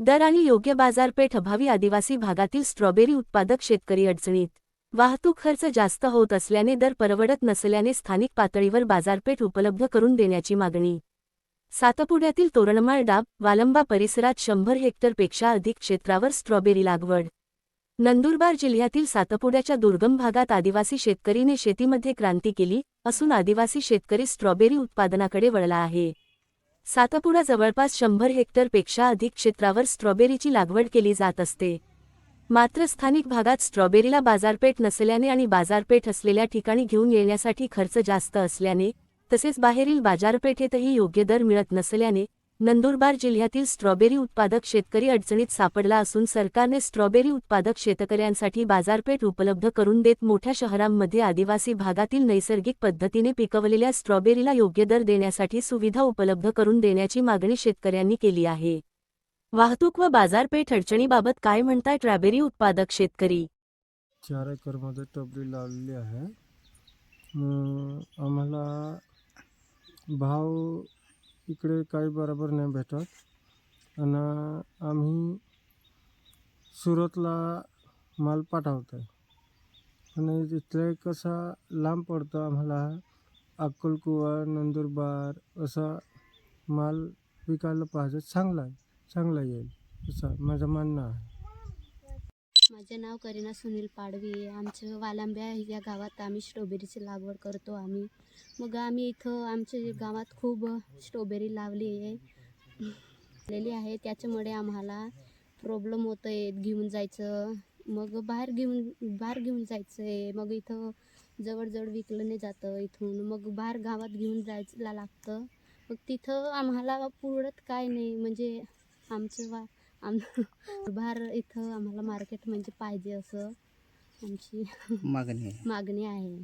दर आणि योग्य बाजारपेठ अभावी आदिवासी भागातील स्ट्रॉबेरी उत्पादक शेतकरी अडचणीत. वाहतूक खर्च जास्त होत असल्याने दर परवडत नसल्याने स्थानिक पातळीवर बाजारपेठ उपलब्ध करून देण्याची मागणी. सातपुड्यातील तोरणमाळ डाब वालंबा परिसरात शंभर हेक्टरपेक्षा अधिक क्षेत्रावर स्ट्रॉबेरी लागवड. नंदुरबार जिल्ह्यातील सातपुड्याच्या दुर्गम भागात आदिवासी शेतकरीने शेतीमध्ये क्रांती केली असून आदिवासी शेतकरी स्ट्रॉबेरी उत्पादनाकडे वळला आहे. सातपुडा जवळपास शंभर हेक्टरपेक्षा अधिक क्षेत्रावर स्ट्रॉबेरीची लागवड केली जात असते. मात्र स्थानिक भागात स्ट्रॉबेरीला बाजारपेठ नसल्याने आणि बाजारपेठ असलेल्या ठिकाणी घेऊन येण्यासाठी खर्च जास्त असल्याने तसेच बाहेरील बाजारपेठेतही योग्य दर मिळत नसल्याने नंदुरबार जिल्ह्यातील स्ट्रॉबेरी उत्पादक शेतकरी अडचणीत सापडला असून सरकारने स्ट्रॉबेरी उत्पादक शेतकऱ्यांसाठी बाजारपेठ उपलब्ध करून देत मोठ्या शहरांमध्ये आदिवासी भागातील नैसर्गिक पद्धतीने पिकवलेल्या स्ट्रॉबेरीला योग्य दर देण्यासाठी सुविधा उपलब्ध करून देण्याची मागणी शेतकऱ्यांनी केली आहे. वाहतूक व बाजारपेठ अडचणीबाबत काय म्हणताय स्ट्रॉबेरी उत्पादक शेतकरी? चार एकरमध्ये टबरी लावलेली आहे. आम्हाला भाव इकडे काही बरोबर नाही भेटत. आणि आम्ही सुरतला माल पाठवतो आहे आणि तिथले कसा लांब पडतो आम्हाला. अक्कलकुवा नंदुरबार असा माल विकायला पाहिजे. चांगला आहे. चांगला येईल. असं माझं म्हणणं आहे. माझे नाव करीना सुनील पाडवी आहे. आमचं वालांब्या या गावात आम्ही स्ट्रॉबेरीची लागवड करतो आम्ही. मग आम्ही इथं आमच्या गावात खूप स्ट्रॉबेरी लावली आहे. लावलेली आहे. त्याच्यामुळे आम्हाला प्रॉब्लेम होतं आहे घेऊन जायचं. मग बाहेर घेऊन बाहेर घेऊन जायचं आहे मग इथं जवळजवळ विकलं नाही जातं इथून. मग बाहेर गावात घेऊन जायला लागतं. मग तिथं आम्हाला पुरत काय नाही. म्हणजे आमचं वा आम बाहेर इथं आम्हाला मार्केट म्हणजे पाहिजे असं आमची मागणी मागणी आहे.